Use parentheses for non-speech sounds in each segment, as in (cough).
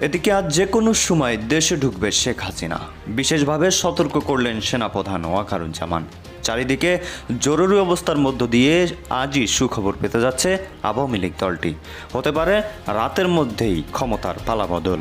এদিকে আজ যে কোনো সময় দেশে ঢুকবে শেখ হাসিনা। বিশেষভাবে সতর্ক করলেন সেনাপ্রধান ওয়াকারুজ্জামান। চারিদিকে জরুরি অবস্থার মধ্য দিয়ে আজই সুখবর পেতে যাচ্ছে আওয়ামী লীগ দলটি। হতে পারে রাতের মধ্যেই ক্ষমতার পালাবদল।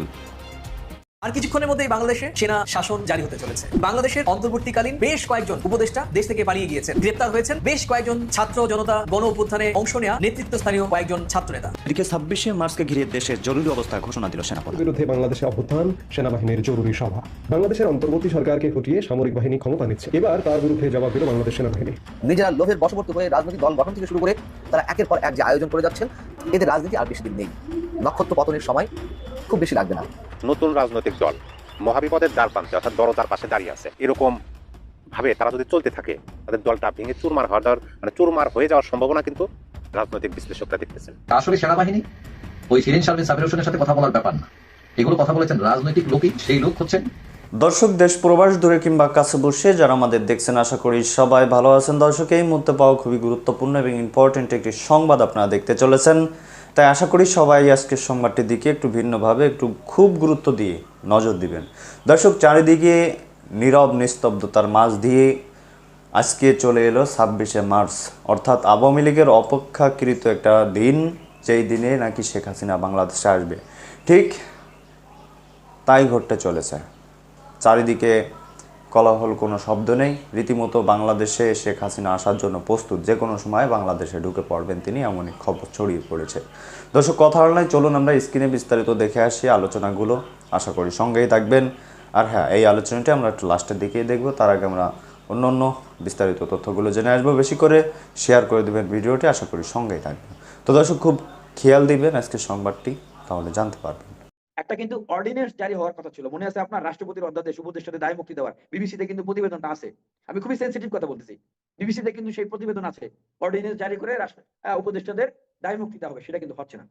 আর কিছুক্ষণের মধ্যেই বাংলাদেশে সেনা শাসন জারি হতে চলেছে। বাংলাদেশের অন্তর্বর্তীকালীন বেশ কয়েকজন উপদেষ্টা দেশ থেকে পালিয়ে গিয়েছেন। গ্রেপ্তার হয়েছেন বেশ কয়েকজন ছাত্র জনতা গণ অভ্যুত্থানে অংশ নেওয়া নেতৃত্বস্থানীয় কয়েকজন ছাত্র নেতা এদিকে ছাব্বিশে মার্চকে ঘিরে দেশের জরুরি অবস্থা ঘোষণা দিল সেনাপ্রধান। বিরুদ্ধে বাংলাদেশে অভ্যুত্থান সেনাবাহিনীর জরুরি সভা। বাংলাদেশের অন্তর্বর্তী সরকারকে হটিয়ে সামরিক বাহিনী ক্ষমতা নিচ্ছে। এবার তার বিরুদ্ধে জবাব দিল বাংলাদেশ সেনাবাহিনী। নিজেরা লোভের বশবর্তী হয়ে রাজনৈতিক দল গঠন থেকে শুরু করে তারা একের পর এক যে আয়োজন করে যাচ্ছেন এদের রাজনীতি আর বেশি দিন নেই। নক্ষত্র পতনের সময় খুব বেশি লাগবে না। নতুন রাজনৈতিক দল। মহাবিপদের দ্বার প্রান্তে অর্থাৎ দরজার পাশে দাঁড়িয়ে আছে। এরকম ভাবে তারা যদি চলতে থাকে তাদের দলটা ভেঙে চুরমার হওয়ার দেওয়ার মানে চুরমার হয়ে যাওয়ার সম্ভাবনা কিন্তু রাজনৈতিক বিশ্লেষকরা দেখতেছেন। আসলে সেনাবাহিনী ওই শিরিন শারমিন সাবির সাথে কথা বলার ব্যাপার না। এগুলো কথা বলেছেন রাজনৈতিক লোকই সেই লোক হচ্ছেন দর্শক দেশ প্রবাস দূরে কিংবা কাছে বসে যারা আমাদের দেখছেন আশা করি সবাই ভালো আছেন। দর্শক এই মুহূর্তে পাওয়া খুবই গুরুত্বপূর্ণ এবং ইম্পর্টেন্ট একটি সংবাদ আপনারা দেখতে চলেছেন। তাই আশা করি সবাই আজকের সংবাদটির দিকে একটু ভিন্নভাবে, একটু খুব গুরুত্ব দিয়ে নজর দিবেন। দর্শক, চারিদিকে নীরব নিস্তব্ধতার মাঝ দিয়ে আজকে চলে এলো ছাব্বিশে মার্চ। অর্থাৎ আওয়ামী লীগের অপেক্ষাকৃত একটা দিন, যেই দিনে নাকি শেখ হাসিনা বাংলাদেশে আসবে। ঠিক তাই ঘটতে চলেছে। চারিদিকে কলাহল কোনো শব্দ নেই। রীতিমতো বাংলাদেশে শেখ হাসিনা আসার জন্য প্রস্তুত। যে কোনো সময় বাংলাদেশে ঢুকে পড়বেন তিনি, এমনই খবর ছড়িয়ে পড়েছে। দর্শক, কথা হল নাই, চলুন আমরা স্ক্রিনে বিস্তারিত দেখে আসি আলোচনাগুলো। আশা করি সঙ্গেই থাকবেন। আর হ্যাঁ এই আলোচনাটি আমরা একটু লাস্টের দিকেই দেখব। তার আগে আমরা অন্য অন্য বিস্তারিত তথ্যগুলো জেনে আসব। বেশি করে শেয়ার করে দেবেন ভিডিওটি, আশা করি সঙ্গেই থাকবেন। তো দর্শক, খুব খেয়াল দিবেন আজকের সংবাদটি, তাহলে জানতে পারবেন। একটা কিন্তু অর্ডিন্যান্স জারি হওয়ার কথা ছিল। মনে আছে আপনার রাষ্ট্রপতির অধ্যাদেশ, উপদেষ্টাদের দায় মুক্তি দেওয়ার। বিবিসিতে কিন্তু প্রতিবেদনটা আছে। আমি খুবই সেন্সিটিভ কথা বলতেছি। বিবিসিতে কিন্তু সেই প্রতিবেদন আছে। অর্ডিন্যান্স জারি করে উপদেষ্টাদের দায় মুক্তি দেওয়া হবে, সেটা কিন্তু হচ্ছে না।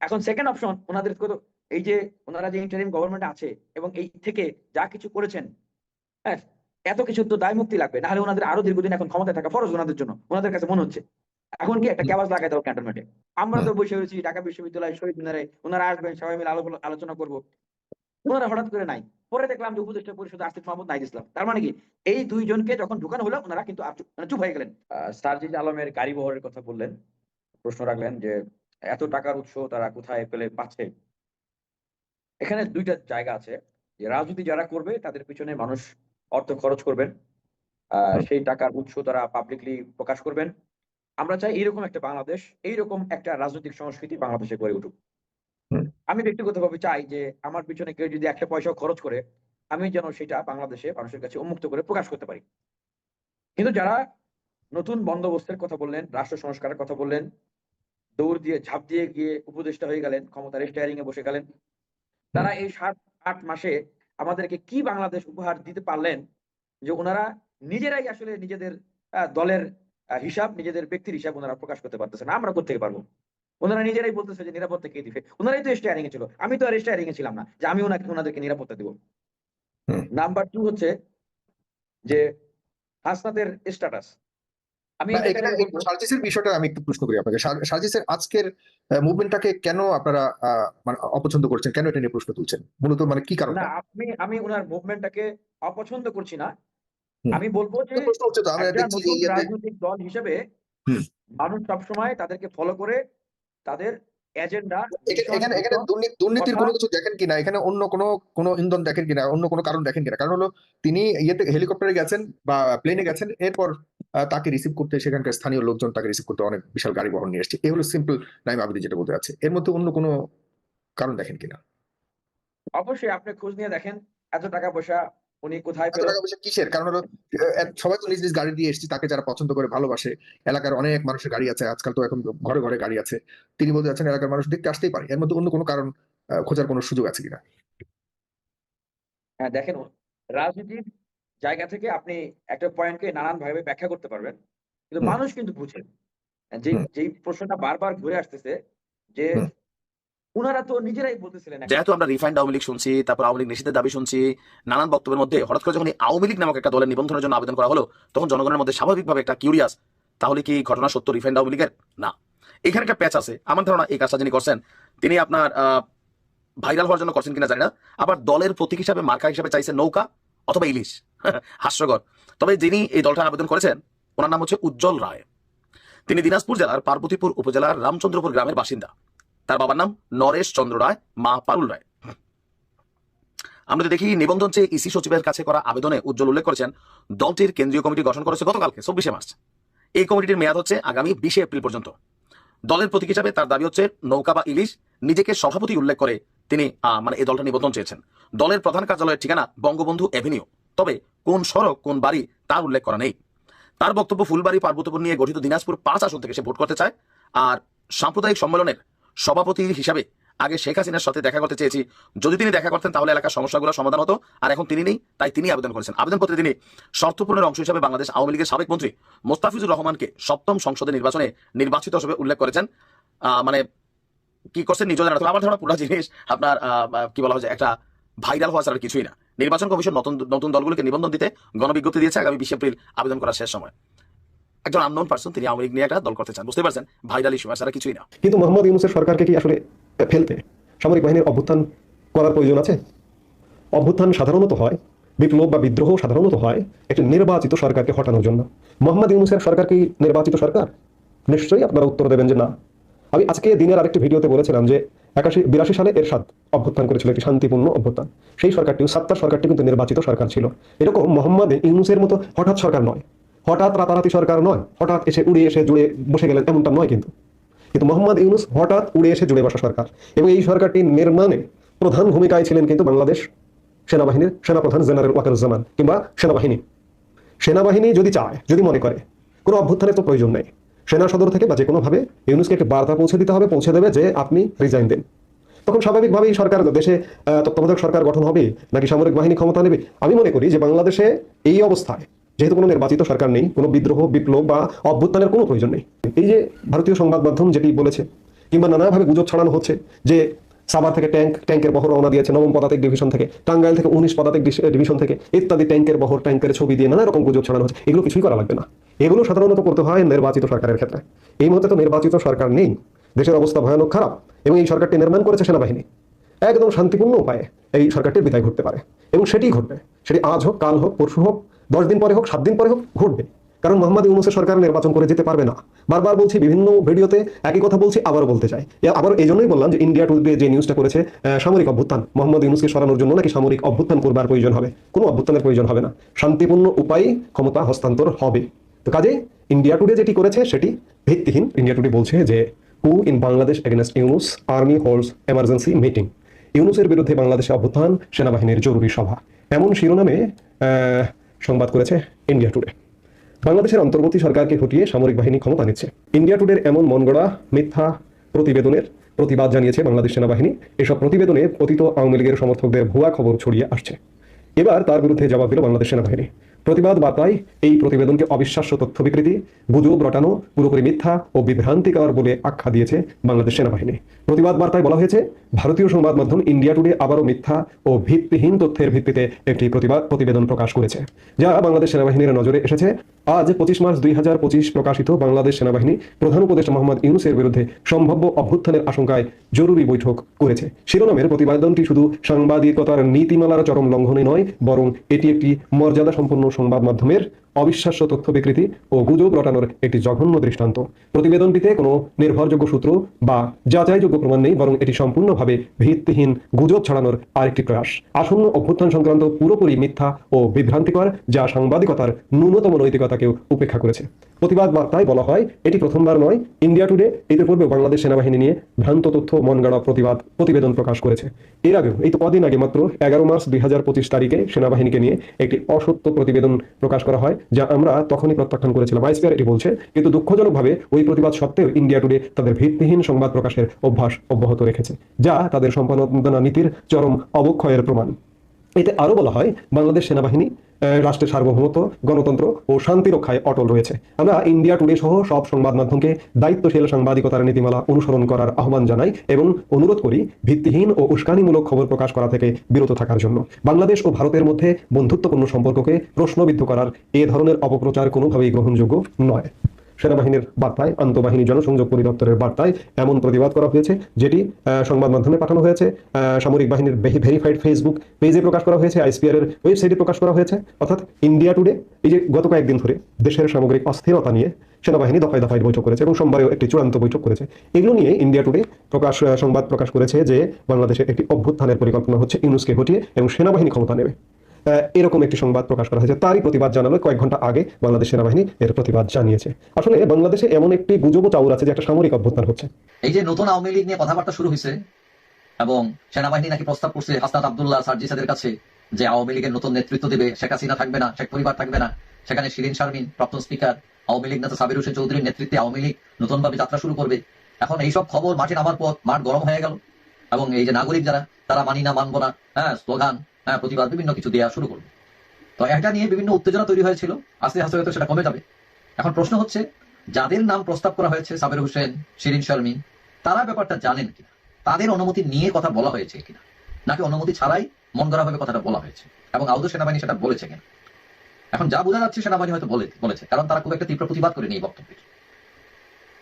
এখন সেকেন্ড অপশন ওনাদের কত এই যে ওনারা যে ইন্টারিম গভর্নমেন্ট আছে এবং এই থেকে যা কিছু করেছেন হ্যাঁ এত কিছু তো দায় মুক্তি লাগবে। নাহলে ওনাদের আরও দীর্ঘদিন এখন ক্ষমতায় থাকা ফরজ ওনাদের জন্য। ওনাদের কাছে মনে হচ্ছে। এখন কি একটা ক্যাবাস লাগাই দাও ক্যান্টনমেন্টে? আমরা তো বসে রয়েছি ঢাকা বিশ্ববিদ্যালয় শহীদ মিনারে ওনারা আসবেন সবাই মিলে আলোচনা করব। ওনারা হঠাৎ করে নাই। পরে দেখলাম যে উপদেষ্টা পরিষদ আসিফ মাহমুদ নাইদ ইসলাম। তার মানে কি এই দুইজনকে যখন ঢুকানো হলো ওনারা কিন্তু চুপ- মানে হয়ে গেলেন। সার্জিজ আলমের গাড়ি বহরের কথা বললেন। প্রশ্ন রাখলেন যে এত টাকার উৎস তারা কোথায় পেলে পাচ্ছে? এখানে দুইটা জায়গা আছে। যে রাজনীতি যারা করবে তাদের পিছনে মানুষ অর্থ খরচ করবেন। আহ, সেই টাকার উৎস তারা পাবলিকলি প্রকাশ করবেন। আমরা চাই এইরকম একটা বাংলাদেশ এইরকম একটা রাজনৈতিক সংস্কৃতি বাংলাদেশে গড়ে উঠুক। আমি ব্যক্তিগতভাবে চাই যে আমার পিছনে কেউ যদি একটা পয়সাও খরচ করে আমি যেন সেটা বাংলাদেশে মানুষের কাছে উন্মুক্ত করে প্রকাশ করতে পারি কিন্তু যারা নতুন বন্দোবস্তের কথা বললেন রাষ্ট্র সংস্কারের কথা বললেন দৌড় দিয়ে ঝাঁপ দিয়ে গিয়ে উপদেষ্টা হয়ে গেলেন ক্ষমতার স্টায়ারিং এ বসে গেলেন তারা এই সাত আট মাসে আমাদেরকে কি বাংলাদেশ উপহার দিতে পারলেন যে ওনারা নিজেরাই আসলে নিজেদের আহ, দলের হিসাব নিজেদের ব্যক্তির হিসাব ওনারা প্রকাশ করতে পারতেছে না। আমরা করতে পারব? ওনারা নিজেরাই বলতেছে যে নিরাপত্তা কে দিবে? ওনারাই তো স্টায়ারিং এ ছিল। আমি তো আর স্টায়ারিং এ ছিলাম না যে আমি ওনাকে ওনাদেরকে নিরাপত্তা দিব। নাম্বার টু হচ্ছে যে হাসনাতের স্ট্যাটাস আমি এখানে সার্জিসের বিষয়টা আমি একটু প্রশ্ন করি আপনাকে। সার- সার্জিসের আজকের মুভমেন্টটাকে কেন আপনারা মানে অপছন্দ করছেন? কেন এটা নিয়ে প্রশ্ন তুলছেন? মূলত মানে কি কারণ আমি আমি ওনার মুভমেন্টটাকে অপছন্দ করছি না। আমি বলব যে রাজনৈতিক দল হিসেবে মানুষ সবসময় তাদেরকে ফলো করে তাদের এজেন্ডা এখানে এখানে এখানে দুর্নীতির কোনো কিছু দেখেন কিনা? এখানে অন্য কোনো কোনো ইন্ধন দেখেন কিনা? অন্য কোনো কারণ দেখেন কিনা? কারণ হলো তিনি ইয়েতে হেলিকপ্টারে গেছেন বা প্লেনে গেছেন এরপর আহ, তাকে রিসিভ করতে সেখানকার স্থানীয় লোকজন তাকে রিসিভ করতে অনেক বিশাল গাড়ি বহন নিয়ে এসছে। এই হলো সিম্পল নাইম আবিদি যেটা বলতে আছে এর মধ্যে অন্য কোনো কারণ দেখেন কিনা? অবশ্যই আপনি খোঁজ নিয়ে দেখেন এত টাকা পয়সা উনি কোথায় পেল? কিসের? কারণ হলো সবাই তো নিজ নিজ গাড়ি দিয়ে এসেছি তাকে যারা পছন্দ করে ভালোবাসে এলাকার অনেক মানুষের গাড়ি আছে আজকাল তো এখন ঘরে ঘরে গাড়ি আছে। তিনি বলতে যাচ্ছেন এলাকার মানুষ দেখতে আসতেই পারে এর মধ্যে অন্য কোনো কারণ খোঁজার কোনো সুযোগ আছে কিনা? হ্যাঁ দেখেন রাজনীতির জায়গা থেকে আপনি একটা পয়েন্টকে নানান ভাবে ব্যাখ্যা করতে পারবেন কিন্তু মানুষ কিন্তু বুঝে। যে যেই প্রশ্নটা বারবার ঘুরে আসতেছে যে উনারা তো নিজেরাই বলতেছিলেন যেহেতু আমরা রিফাইন্ড আওয়ামী লীগ শুনছি, তারপর আওয়ামী লীগ নিষিদ্ধের দাবি শুনছি, নানান বক্তব্যের মধ্যে হঠাৎ করে যখন আওয়ামী লীগ নামক একটা দলের নিবন্ধনের জন্য আবেদন করা হলো, তখন জনগণের মধ্যে স্বাভাবিকভাবে একটা কিউরিয়াস তাহলে কি ঘটনা সত্য রিফাইন্ড আওয়ামী লীগের? না। এখানে একটা প্যাচ আছে। আমার ধারণা এই কাজটা যিনি করছেন, তিনি আপনার ভাইরাল হওয়ার জন্য করছেন কিনা জানি না, আবার দলের প্রতীক হিসাবে, মার্কা হিসাবে চাইছে নৌকা অথবা ইলিশ। (laughs) হাস্যকর। তবে যিনি এই দলটা আবেদন করেছেন, ওনার নাম হচ্ছে উজ্জ্বল রায়। তিনি দিনাজপুর জেলার পার্বতীপুর উপজেলার রামচন্দ্রপুর গ্রামের বাসিন্দা। তার বাবার নাম নরেশ চন্দ্র রায়, মা পারুল রায়। আমরা দেখি, নিবন্ধন চেয়ে ইসি সচিবের কাছে করা আবেদনে উজ্জ্বল উল্লেখ করেছেন, দলটির কেন্দ্রীয় কমিটি গঠন করেছে গতকালকে, চব্বিশে মার্চ। এই কমিটির মেয়াদ হচ্ছে আগামী বিশে এপ্রিল পর্যন্ত। দলের প্রতীক হিসাবে তার দাবি হচ্ছে, নৌকা বা ইলিশ নিজেকে সভাপতি উল্লেখ করে তিনি মানে এই দলটা নিবন্ধন চেয়েছেন। দলের প্রধান কার্যালয়ের ঠিকানা বঙ্গবন্ধু এভিনিউ। তবে কোন সড়ক, কোন বাড়ি, তার উল্লেখ করা নেই। তার বক্তব্য ফুলবাড়ি পার্বতীপুর নিয়ে গঠিত দিনাজপুর পাঁচ আসন থেকে সে ভোট করতে চায়। আর সাম্প্রদায়িক সম্মেলনের সভাপতি হিসাবে। আগে শেখ হাসিনার সাথে দেখা করতে চেয়েছি। যদি তিনি দেখা করতেন, তাহলে এলাকার সমস্যাগুলো সমাধান হতো। আর এখন তিনি নেই, তাই তিনি আবেদন করেছেন। আবেদনপত্রে তিনি শর্তপূর্ণের অংশ হিসাবে বাংলাদেশ আওয়ামী লীগের সাবেক মন্ত্রী মোস্তাফিজুর রহমানকে সপ্তম সংসদে নির্বাচনে নির্বাচিত হিসেবে উল্লেখ করেছেন। মানে কি করছেন নিজ জানা আমার ধারণা পুরো জিনিস আপনার কি বলা হয় একটা ভাইরাল হওয়া ছাড়া কিছুই না। নির্বাচন কমিশন নতুন নতুন দলগুলোকে নিবন্ধন দিতে গণবিজ্ঞপ্তি দিয়েছে। আগামী বিশ এপ্রিল আবেদন করার শেষ সময়। একজন আননোন পার্সন তিনি আওয়ামী নিয়ে একটা দল করতে চান। বুঝতে পারছেন? ভাইরাল ইস্যু ছাড়া কিছুই না। কিন্তু মোহাম্মদ ইউনুসের সরকারকে কি আসলে ফেলতে সামরিক বাহিনীর অভ্যুত্থান করার প্রয়োজন আছে? অভ্যুত্থান সাধারণত হয়, বিপ্লব বা বিদ্রোহ সাধারণত হয় একটি নির্বাচিত সরকারকে হটানোর জন্য। মোহাম্মদ ইউনুসের সরকার কি নির্বাচিত সরকার? নিশ্চয়ই আপনারা উত্তর দেবেন যে না। আমি আজকে দিনের আরেকটি ভিডিওতে বলেছিলাম যে একাশি, বিরাশি সালে এরশাদ অভ্যুত্থান করেছিল, একটি শান্তিপূর্ণ অভ্যুত্থান। সেই সরকারটিও, সাত্তার সরকারটি কিন্তু নির্বাচিত সরকার ছিল। এরকম মোহাম্মদ ইউনুসের মতো হঠাৎ সরকার নয়। হঠাৎ রাতারাতি সরকার নয়, হঠাৎ এসে উড়ে এসে জুড়ে বসে গেলেন, এমনটা নয় কিন্তু। কিন্তু মোহাম্মদ ইউনুস হঠাৎ উড়ে এসে জুড়ে বসা সরকার। এবং এই সরকারটির নির্মাণে প্রধান ভূমিকায় ছিলেন কিন্তু বাংলাদেশ সেনাবাহিনীর সেনাপ্রধান জেনারেল ওয়াকারুজ্জামান কিংবা সেনাবাহিনী। সেনাবাহিনী যদি চায়, যদি মনে করে, কোনো অভ্যুত্থানের তো প্রয়োজন নেই। সেনা সদর থেকে বা যে কোনোভাবে ইউনুসকে একটি বার্তা পৌঁছে দিতে হবে, পৌঁছে দেবে যে আপনি রিজাইন দেন। তখন স্বাভাবিকভাবেই সরকার দেশে তত্ত্বাবধায়ক সরকার গঠন হবে, নাকি সামরিক বাহিনী ক্ষমতা নেবে? আমি মনে করি যে বাংলাদেশে এই অবস্থায় যেহেতু কোনো নির্বাচিত সরকার নেই, কোনো বিদ্রোহ, বিপ্লব বা অভ্যুত্থানের কোনো প্রয়োজন নেই। এই যে ভারতীয় সংবাদ মাধ্যম যেটি বলেছে, কিংবা নানাভাবে গুজব ছড়ানো হচ্ছে যে সাভার থেকে ট্যাঙ্ক, ট্যাঙ্কের বহর রওনা দিয়েছে, নবম পদাতিক ডিভিশন থেকে, টাঙ্গাইল থেকে উনিশ পদাতিক ডিভিশন থেকে ইত্যাদি ট্যাঙ্কের বহর, ট্যাঙ্কের ছবি দিয়ে নানা রকম গুজব ছড়ানো হচ্ছে। এগুলো কিছুই করা লাগবে না। এগুলো সাধারণত করতে হয় নির্বাচিত সরকারের ক্ষেত্রে। এই মুহূর্তে তো নির্বাচিত সরকার নেই। দেশের অবস্থা ভয়ানক খারাপ এবং এই সরকারটি নির্মাণ করেছে সেনাবাহিনী। একদম শান্তিপূর্ণ উপায়ে এই সরকারটির বিদায় ঘটতে পারে। এবং সেটি ঘটবে। সেটি আজ হোক, কাল হোক, পরশু হোক দশ দিন পরে হোক, সাত দিন পরে হোক, ঘটবে। কারণ মোহাম্মদ ইউনুসের সরকার নির্বাচন করে যেতে পারবে না। বারবার বলছি, বিভিন্ন ভিডিওতে একই কথা বলছি আবার বলতে চাই। আবার এই জন্যই বললাম যে ইন্ডিয়া টুডে যে নিউজটা করেছে সামরিক অভ্যুত্থান, মোহাম্মদ ইউনুসকে সরানোর জন্য নাকি সামরিক অভ্যুত্থান করবার প্রয়োজন হবে? কোনো অভ্যুত্থানের প্রয়োজন হবে না। শান্তিপূর্ণ উপায়ে ক্ষমতা হস্তান্তর হবে। তো কাজে, ইন্ডিয়া টুডে যেটি করেছে, সেটি ভিত্তিহীন। ইন্ডিয়া টুডে বলছে যে who in Bangladesh against Yunus army holds emergency meeting ইউনুসের বিরুদ্ধে বাংলাদেশে অভ্যুত্থান, সেনাবাহিনীর জরুরি সভা। এমন শিরোনামে সংবাদ করেছে ইন্ডিয়া টুডে। বাংলাদেশের অন্তর্বর্তী সরকারকে হটিয়ে সামরিক বাহিনী ক্ষমতা নিচ্ছে। ইন্ডিয়া টুডের এমন মনগড়া, মিথ্যা প্রতিবেদনের প্রতিবাদ জানিয়েছে বাংলাদেশ সেনাবাহিনী। এসব প্রতিবেদনে পতিত আওয়ামী লীগের সমর্থকদের ভুয়া খবর ছড়িয়ে আসছে। এবার তার বিরুদ্ধে জবাব দিল বাংলাদেশ সেনাবাহিনী। প্রতিবাদ বার্তায় এই প্রতিবেদনকে অবিশ্বাস্য তথ্য বিকৃতি গুজব রটানো, পুরোপুরি মিথ্যা ও বিভ্রান্তিকর বলে আখ্যা দিয়েছে বাংলাদেশ সেনাবাহিনী। প্রতিবাদ বার্তায় বলা হয়েছে, ভারতীয় সংবাদ মাধ্যম ইন্ডিয়া টুডে আবারও মিথ্যা ও ভিত্তিহীন তথ্যের ভিত্তিতে একটি প্রতিবাদ প্রতিবেদন প্রকাশ করেছে। যা বাংলাদেশ সেনাবাহিনীর নজরে এসেছে। আজ পঁচিশ মার্চ দুই হাজার পঁচিশ প্রকাশিত বাংলাদেশ সেনাবাহিনী প্রধান উপদেষ্টা মোহাম্মদ ইউনুসের বিরুদ্ধে সম্ভাব্য অভ্যুত্থানের আশঙ্কায় জরুরি বৈঠক করেছে। শিরোনামের প্রতিবেদনটি শুধু সাংবাদিকতার নীতিমালার চরম লঙ্ঘনে নয়, বরং এটি একটি মর্যাদা সম্পন্ন সংবাদ মাধ্যমের অবিশ্বাস্য তথ্য বিকৃতি ও গুজব রটানোর একটি জঘন্য দৃষ্টান্ত। প্রতিবেদনটিতে কোনো নির্ভরযোগ্য সূত্র বা যাচাইযোগ্য প্রমাণ নেই, বরং এটি সম্পূর্ণভাবে ভিত্তিহীন গুজব ছড়ানোর আরেকটি প্রয়াস। আসন্ন অভ্যুত্থান সংক্রান্ত পুরোপুরি মিথ্যা ও বিভ্রান্তিকর, যা সাংবাদিকতার ন্যূনতম নৈতিকতাকেও উপেক্ষা করেছে। প্রতিবাদ বার্তায় বলা হয়, এটি প্রথমবার নয়। ইন্ডিয়া টুডে ইতিপূর্বে বাংলাদেশ সেনাবাহিনী নিয়ে ভ্রান্ত তথ্য, মনগড়া প্রতিবাদ, প্রতিবেদন প্রকাশ করেছে। এর আগেও, এই তো কদিন আগে মাত্র এগারো মার্চ দুই হাজার পঁচিশ তারিখে সেনাবাহিনীকে নিয়ে একটি অসত্য প্রতিবেদন প্রকাশ করা হয়। যা আমরা তখনই প্রত্যাখ্যান করেছিলাম। আইসিআর এটি বলছে, কিন্তু দুঃখজনকভাবে ওই প্রতিবাদ সত্ত্বেও ইন্ডিয়া টুডে তাদের ভিত্তিহীন সংবাদ প্রকাশের অভ্যাস অব্যাহত রেখেছে, যা তাদের সম্পাদনা নীতির চরম অবক্ষয়ের প্রমাণ। এতে আরও বলা হয়, বাংলাদেশ সেনাবাহিনী রাষ্ট্রের সার্বভৌমত্ব, গণতন্ত্র ও শান্তি রক্ষায় অটল রয়েছে। আমরা ইন্ডিয়া টুডে সহ সব সংবাদ মাধ্যমকে দায়িত্বশীল সাংবাদিকতার নীতিমালা অনুসরণ করার আহ্বান জানাই এবং অনুরোধ করি ভিত্তিহীন ও উস্কানিমূলক খবর প্রকাশ করা থেকে বিরত থাকার জন্য। বাংলাদেশ ও ভারতের মধ্যে বন্ধুত্বপূর্ণ সম্পর্ককে প্রশ্নবিদ্ধ করার এ ধরনের অপপ্রচার কোনোভাবেই গ্রহণযোগ্য নয়। সেনাবাহিনীর বার্তায়, আন্তঃবাহিনী জনসংযোগ পরিদপ্তরের বার্তায় এমন প্রতিবাদ করা হয়েছে, যেটি সংবাদ মাধ্যমে পাঠানো হয়েছে। সামরিক বাহিনীর ভেরিফাইড ফেসবুক পেজে প্রকাশ করা হয়েছে, আইসপিআর এর ওয়েবসাইটে প্রকাশ করা হয়েছে। অর্থাৎ ইন্ডিয়া টুডে, এই যে গত কয়েকদিন ধরে দেশের সামগ্রিক অস্থিরতা নিয়ে সেনাবাহিনী দফায় দফায় বৈঠক করেছে এবং সোমবারেও একটি চূড়ান্ত বৈঠক করেছে। এগুলো নিয়ে ইন্ডিয়া টুডে প্রকাশ সংবাদ প্রকাশ করেছে যে বাংলাদেশে একটি অভ্যুত্থানের পরিকল্পনা হচ্ছে ইউনুসকে হটিয়ে এবং সেনাবাহিনী ক্ষমতা নেবে। এরকম একটি সংবাদ প্রকাশ করা হয়েছে। তারই প্রতিবাদ জানালো কয়েক ঘণ্টা আগে বাংলাদেশ সেনাবাহিনী, এর প্রতিবাদ জানিয়েছে। আসলে বাংলাদেশে এমন একটি গুজব চাউর আছে যে একটা সামরিক অভ্যুত্থান হচ্ছে। এই যে নতুন আওয়ামী লীগ নিয়ে কথাবার্তা শুরু হয়েছে এবং সেনাবাহিনী নাকি প্রস্তাব করছে হাসনাত আবদুল্লাহ সার্জিসাদের কাছে যে আওয়ামী লীগের নতুন নেতৃত্ব দেবে, শেখ হাসিনা থাকবে না, শেখ পরিবার থাকবে না। সেখানে শিরিন শারমিন, প্রাক্তন স্পিকার, আওয়ামী লীগ নেতা সাবির হোসেন চৌধুরীর নেতৃত্বে আওয়ামী লীগ নতুনভাবে যাত্রা শুরু করবে। এখন এইসব খবর মাঠে নামার পর মাঠ গরম হয়ে গেল। এবং এই যে নাগরিক যারা, তারা মানি না, মানবো না। হ্যাঁ স্লোগান প্রতিবাদ বিভিন্ন কিছু দেওয়া শুরু করবে। তো এটা নিয়ে বিভিন্ন উত্তেজনা তৈরি হয়েছিল, আস্তে আস্তে হয়তো সেটা কমে যাবে। এখন প্রশ্ন হচ্ছে, যাদের নাম প্রস্তাব করা হয়েছে সাবির হোসেন, শিরিন শারমিন, তারা ব্যাপারটা জানেন কিনা? তাদের অনুমতি নিয়ে কথা বলা হয়েছে কিনা? নাকি অনুমতি ছাড়াই মন গড়া ভাবে কথাটা বলা হয়েছে? এবং আউদ সেনাবাহিনী সেটা বলেছে কিনা? এখন যা বোঝা যাচ্ছে, সেনাবাহিনী হয়তো বলে, বলেছে, কারণ তারা খুব একটা তীব্র প্রতিবাদ করেনি এই বক্তব্যের।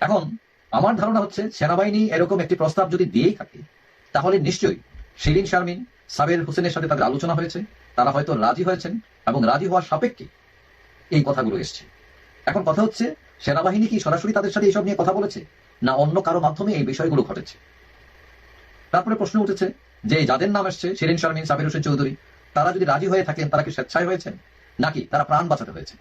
এখন আমার ধারণা হচ্ছে, সেনাবাহিনী এরকম একটি প্রস্তাব যদি দিয়েই থাকে, তাহলে নিশ্চয়ই শিরিন শারমিন সাবের হোসেনের সাথে তাদের আলোচনা হয়েছে, তারা হয়তো রাজি হয়েছেন এবং রাজি হওয়ার সাপেক্ষে এই কথাগুলো এসছে। এখন কথা হচ্ছে, সেনাবাহিনী কি সরাসরি তাদের সাথে এইসব নিয়ে কথা বলেছে, না অন্য কারও মাধ্যমে এই বিষয়গুলো ঘটেছে? তারপরে প্রশ্ন উঠেছে যে যাদের নাম এসছে, শিরিন শারমিন, সাবির হোসেন চৌধুরী, তারা যদি রাজি হয়ে থাকেন, তারা কি স্বেচ্ছায় হয়েছেন? নাকি তারা প্রাণ বাঁচাতে হয়েছে?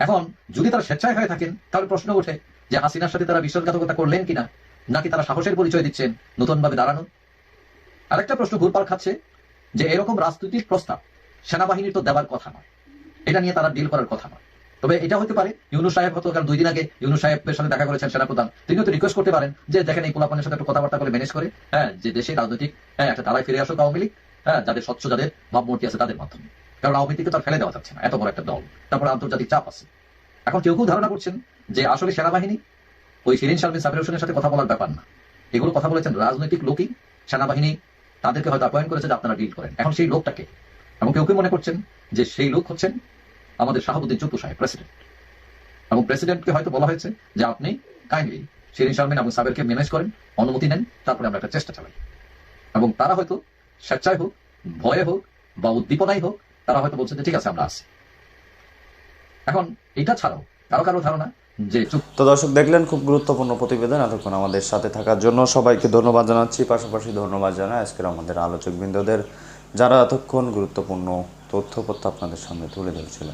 এখন, যদি তারা স্বেচ্ছায় হয়ে থাকেন, তাহলে প্রশ্ন ওঠে যে, হাসিনার সাথে তারা বিশ্বাসঘাতকতা করলেন কিনা? নাকি তারা সাহসের পরিচয় দিচ্ছেন নতুন ভাবে দাঁড়ানো? আরেকটা প্রশ্ন ঘুরপাক খাচ্ছে যে এরকম রাজনৈতিক প্রস্তাব সেনাবাহিনীর তো দেওয়ার কথা নয়। এটা নিয়ে তারা ডিল করার কথা নয়। তবে এটা হতে পারে, ইউনুস সাহেব হয়তো কারণ দুই দিন আগে ইউনুস সাহেবের সাথে দেখা করেছেন সেনাপ্রধান। তিনিও তো রিকোয়েস্ট করতে পারেন যে দেখেন এই পোলাপানের সাথে একটু কথাবার্তা করে ম্যানেজ করে হ্যাঁ যে দেশে রাজনৈতিক হ্যাঁ একটা তারাই ফিরে আসুক আওয়ামী লীগ হ্যাঁ যাদের স্বচ্ছ, যাদের ভাবমূর্তি আছে তাদের মাধ্যমে। কারণ আওয়ামী লীগকে তো আর ফেলে দেওয়া যাচ্ছে না, এত বড় একটা দল। তারপরে আন্তর্জাতিক চাপ আছে। এখন কেউ কেউ ধারণা করছেন যে আসলে সেনাবাহিনী ওই শিরিন শারমিন সাবির সাথে কথা বলার ব্যাপার না। এগুলো কথা বলেছেন রাজনৈতিক লোকই, সেনাবাহিনী তাদেরকে হয়তো অ্যাপয়েন্ট করেছে যে আপনারা ডিল করেন। এখন সেই লোকটাকে, এবং কেউ কেউ মনে করছেন যে সেই লোক হচ্ছেন আমাদের শাহাবুদ্দিন চুপ্পু সাহেব প্রেসিডেন্ট এবং প্রেসিডেন্টকে হয়তো বলা হয়েছে যে আপনি কাইন্ডলি শিরিন শারমিন এবং সাবেরকে ম্যানেজ করেন, অনুমতি নেন, তারপরে আমরা একটা চেষ্টা চালাই। এবং তারা হয়তো স্বেচ্ছায় হোক, ভয়ে হোক, বা উদ্দীপনাই হোক, তারা হয়তো বলছেন যে ঠিক আছে, আমরা আসি এখন এটা ছাড়াও কারও কারও ধারণা চুপ তো দর্শক, দেখলেন খুব গুরুত্বপূর্ণ প্রতিবেদন এতক্ষণ আমাদের সাথে থাকার জন্য। সবাইকে ধন্যবাদ জানাচ্ছি। পাশাপাশি ধন্যবাদ জানাই আজকের আমাদের আলোচক বৃন্দদের যারা এতক্ষণ গুরুত্বপূর্ণ তথ্যপত্র আপনাদের সামনে তুলে ধরছিল।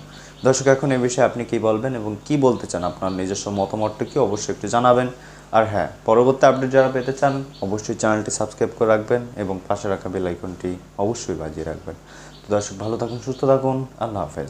দর্শক, এখন এই বিষয়ে আপনি কি বলবেন এবং কি বলতে চান? আপনার নিজস্ব মতামতটা কি? অবশ্যই একটু জানাবেন। আর হ্যাঁ পরবর্তী আপডেট যারা পেতে চান, অবশ্যই চ্যানেলটি সাবস্ক্রাইব করে রাখবেন এবং পাশে রাখা বেল আইকনটি অবশ্যই বাজিয়ে রাখবেন। তো দর্শক, ভালো থাকুন, সুস্থ থাকুন। আল্লাহ হাফেজ।